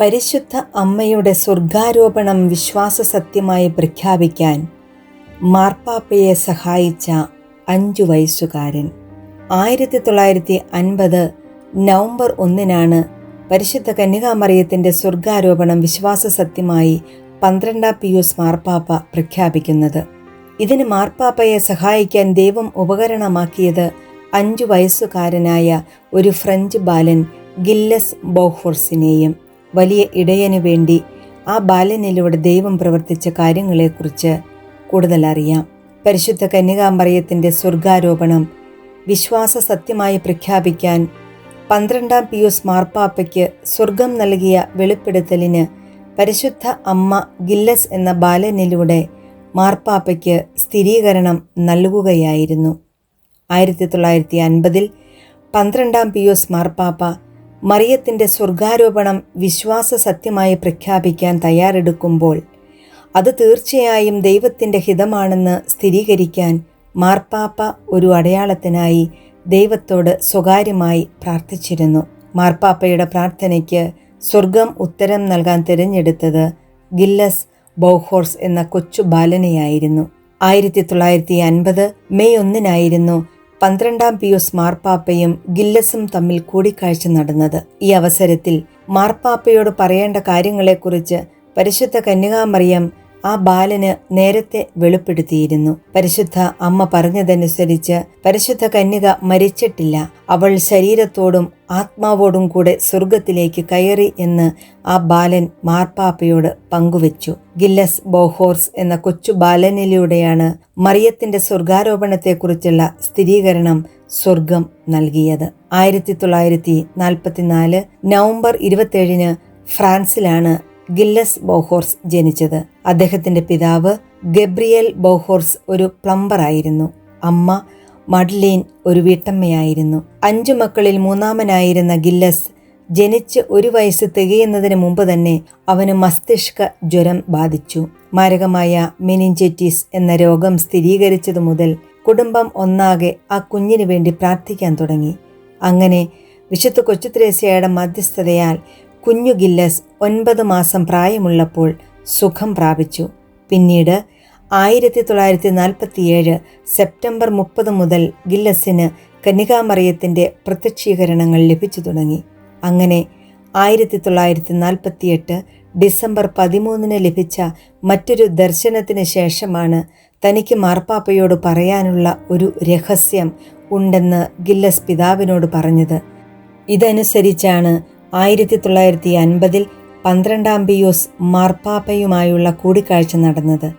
പരിശുദ്ധ അമ്മയുടെ സ്വർഗാരോപണം വിശ്വാസ സത്യമായി പ്രഖ്യാപിക്കാൻ മാർപ്പാപ്പയെ സഹായിച്ച അഞ്ചു വയസ്സുകാരൻ. ആയിരത്തി തൊള്ളായിരത്തി അൻപത് നവംബർ ഒന്നിനാണ് പരിശുദ്ധ കന്യകാമറിയത്തിന്റെ സ്വർഗാരോപണം വിശ്വാസ സത്യമായി പന്ത്രണ്ടാം പിയൂസ് മാർപ്പാപ്പ പ്രഖ്യാപിക്കുന്നത്. ഇതിന് മാർപ്പാപ്പയെ സഹായിക്കാൻ ദൈവം ഉപകരണമാക്കിയത് അഞ്ചു വയസ്സുകാരനായ ഒരു ഫ്രഞ്ച് ബാലൻ ഗില്ലസ് ബോഹോർസിനെയും വലിയ ഇടയനു വേണ്ടി ആ ബാലനിലൂടെ ദൈവം പ്രവർത്തിച്ച കാര്യങ്ങളെക്കുറിച്ച് കൂടുതൽ അറിയാം. പരിശുദ്ധ കന്യകാമറിയത്തിന്റെ സ്വർഗാരോപണം വിശ്വാസ സത്യമായി പ്രഖ്യാപിക്കാൻ പന്ത്രണ്ടാം പിയൂസ് മാർപ്പാപ്പയ്ക്ക് സ്വർഗം നൽകിയ വെളിപ്പെടുത്തലിന് പരിശുദ്ധ അമ്മ ഗില്ലസ് എന്ന ബാലനിലൂടെ മാർപ്പാപ്പയ്ക്ക് സ്ഥിരീകരണം നൽകുകയായിരുന്നു. ആയിരത്തി തൊള്ളായിരത്തി അൻപതിൽ പന്ത്രണ്ടാം പിയൂസ് മാർപ്പാപ്പ മറിയത്തിന്റെ സ്വർഗാരോപണം വിശ്വാസ സത്യമായി പ്രഖ്യാപിക്കാൻ തയ്യാറെടുക്കുമ്പോൾ അത് തീർച്ചയായും ദൈവത്തിന്റെ ഹിതമാണെന്ന് സ്ഥിരീകരിക്കാൻ മാർപ്പാപ്പ ഒരു അടയാളത്തിനായി ദൈവത്തോട് സ്വകാര്യമായി പ്രാർത്ഥിച്ചിരുന്നു. മാർപ്പാപ്പയുടെ പ്രാർത്ഥനയ്ക്ക് സ്വർഗം ഉത്തരം നൽകാൻ തിരഞ്ഞെടുത്തത് ഗില്ലസ് ബൗഹോർസ് എന്ന കൊച്ചു ബാലനെയായിരുന്നു. ആയിരത്തി തൊള്ളായിരത്തി അൻപത് മെയ് ഒന്നിനായിരുന്നു പന്ത്രണ്ടാം പിയൂസ് മാർപ്പാപ്പയും ഗില്ലസും തമ്മിൽ കൂടിക്കാഴ്ച നടന്നത്. ഈ അവസരത്തിൽ മാർപ്പാപ്പയോട് പറയേണ്ട കാര്യങ്ങളെക്കുറിച്ച് പരിശുദ്ധ കന്യകാമറിയം ആ ബാലന് നേരത്തെ വെളിപ്പെടുത്തിയിരുന്നു. പരിശുദ്ധ അമ്മ പറഞ്ഞതനുസരിച്ച് പരിശുദ്ധ കന്യക മരിച്ചിട്ടില്ല. അവൾ ശരീരത്തോടും ആത്മാവോടും കൂടെ സ്വർഗത്തിലേക്ക് കയറി എന്ന് ആ ബാലൻ മാർപ്പാപ്പയോട് പങ്കുവച്ചു. ഗില്ലസ് ബോഹോർസ് എന്ന കൊച്ചു ബാലനിലൂടെയാണ് മറിയത്തിന്റെ സ്വർഗാരോപണത്തെക്കുറിച്ചുള്ള സ്ഥിരീകരണം സ്വർഗം നൽകിയത്. ആയിരത്തി തൊള്ളായിരത്തി നാൽപ്പത്തിനാല് നവംബർ ഇരുപത്തേഴിന് ഫ്രാൻസിലാണ് ഗില്ലസ് ബോഹോർസ് ജനിച്ചത്. അദ്ദേഹത്തിന്റെ പിതാവ് ഗബ്രിയൽ ബോഹോർസ് ഒരു പ്ലംബറായിരുന്നു അമ്മ മഡ്ലീൻ ഒരു വീട്ടമ്മയായിരുന്നു. അഞ്ചു മക്കളിൽ മൂന്നാമനായിരുന്ന ഗില്ലസ് ജനിച്ച് ഒരു വയസ്സ് തികയുന്നതിന് മുമ്പ് തന്നെ അവന് മസ്തിഷ്ക ജ്വരം ബാധിച്ചു. മാരകമായ മെനിഞ്ചെറ്റിസ് എന്ന രോഗം സ്ഥിരീകരിച്ചതു മുതൽ കുടുംബം ഒന്നാകെ ആ കുഞ്ഞിനു വേണ്ടി പ്രാർത്ഥിക്കാൻ തുടങ്ങി. അങ്ങനെ വിശുദ്ധ കൊച്ചുത്രേസ്യയുടെ മധ്യസ്ഥതയാൽ കുഞ്ഞു ഗില്ലസ് ഒൻപത് മാസം പ്രായമുള്ളപ്പോൾ സുഖം പ്രാപിച്ചു. പിന്നീട് ആയിരത്തി തൊള്ളായിരത്തി നാൽപ്പത്തിയേഴ് സെപ്റ്റംബർ മുപ്പത് മുതൽ ഗില്ലസിന് കന്യകാമറിയത്തിന്റെ പ്രത്യക്ഷീകരണങ്ങൾ ലഭിച്ചു തുടങ്ങി. അങ്ങനെ ആയിരത്തി തൊള്ളായിരത്തി നാൽപ്പത്തിയെട്ട് ഡിസംബർ പതിമൂന്നിന് ലഭിച്ച മറ്റൊരു ദർശനത്തിന് ശേഷമാണ് തനിക്ക് മാർപ്പാപ്പയോട് പറയാനുള്ള ഒരു രഹസ്യം ഉണ്ടെന്ന് ഗില്ലസ് പിതാവിനോട് പറഞ്ഞത്. ഇതനുസരിച്ചാണ് ആയിരത്തി തൊള്ളായിരത്തി അൻപതിൽ പന്ത്രണ്ടാം പിയൂസ് മാർപ്പാപ്പയുമായുള്ള കൂടിക്കാഴ്ച നടന്നത്.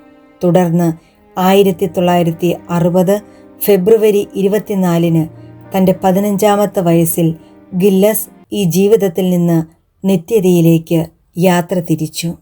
തുടർന്ന് ആയിരത്തി തൊള്ളായിരത്തി അറുപത് ഫെബ്രുവരി ഇരുപത്തിനാലിന് തന്റെ പതിനഞ്ചാമത്തെ വയസ്സിൽ ഗില്ലസ് ഈ ജീവിതത്തിൽ നിന്ന് നിത്യതയിലേക്ക് യാത്ര തിരിച്ചു.